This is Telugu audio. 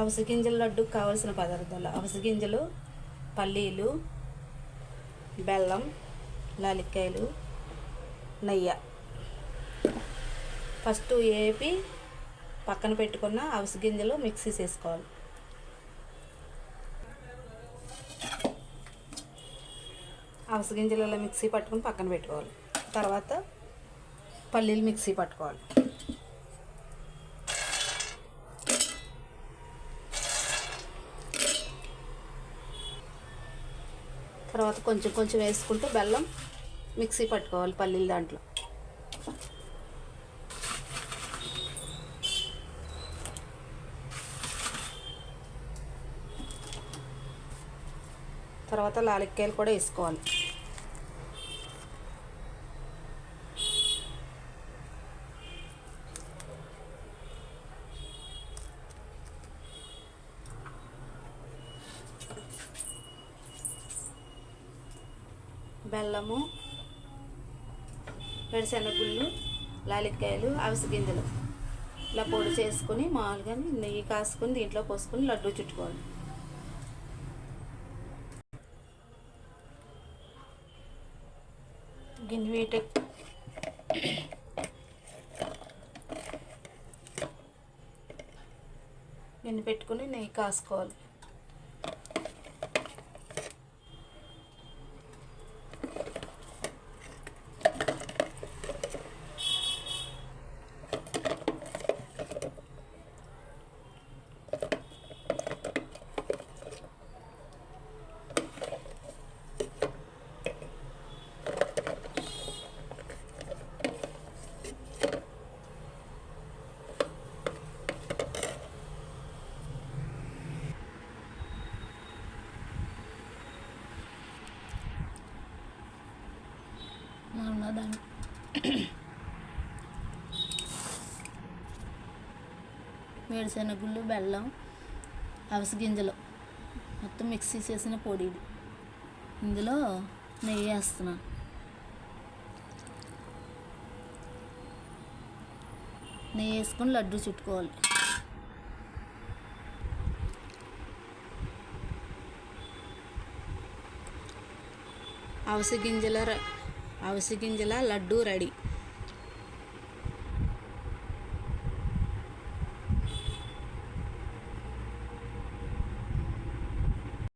అవిసె గింజల లడ్డుకు కావలసిన పదార్థాలు. అవిసె గింజలు పల్లీలు బెల్లం లాలిక్కాయలు నెయ్యి. ఫస్ట్ ఏపి పక్కన పెట్టుకున్న అవిసె గింజలు మిక్సీ చేసుకోవాలి. అవిసె గింజలు ఇలా మిక్సీ పట్టుకుని పక్కన పెట్టుకోవాలి. తర్వాత పల్లీలు మిక్సీ పట్టుకోవాలి. తర్వాత కొంచెం కొంచెం వేసుకుంటూ బెల్లం మిక్సీ పట్టుకోవాలి పల్లీల దాంట్లో. తర్వాత లాలిక్కాయలు కూడా వేసుకోవాలి. బెల్లము వేరుశనగుళ్ళు లాలిక్కాయలు అవిసె గింజలు. ఇలా పొడి చేసుకుని మామూలుగా నెయ్యి కాసుకుని దీంట్లో పోసుకొని లడ్డు చుట్టుకోవాలి. గిన్నె వీట గిన్నె పెట్టుకుని నెయ్యి కాసుకోవాలి. సమాధానం. వేరుశనగుళ్ళు బెల్లం అవిసె గింజలు. మొత్తం మిక్సీ చేసిన పొడి ఇందులో నెయ్యి వేస్తున్నాను. నెయ్యి వేసుకొని లడ్డు చుట్టుకోవాలి. అవిసె గింజల అవిసె గింజల లడ్డు రెడీ.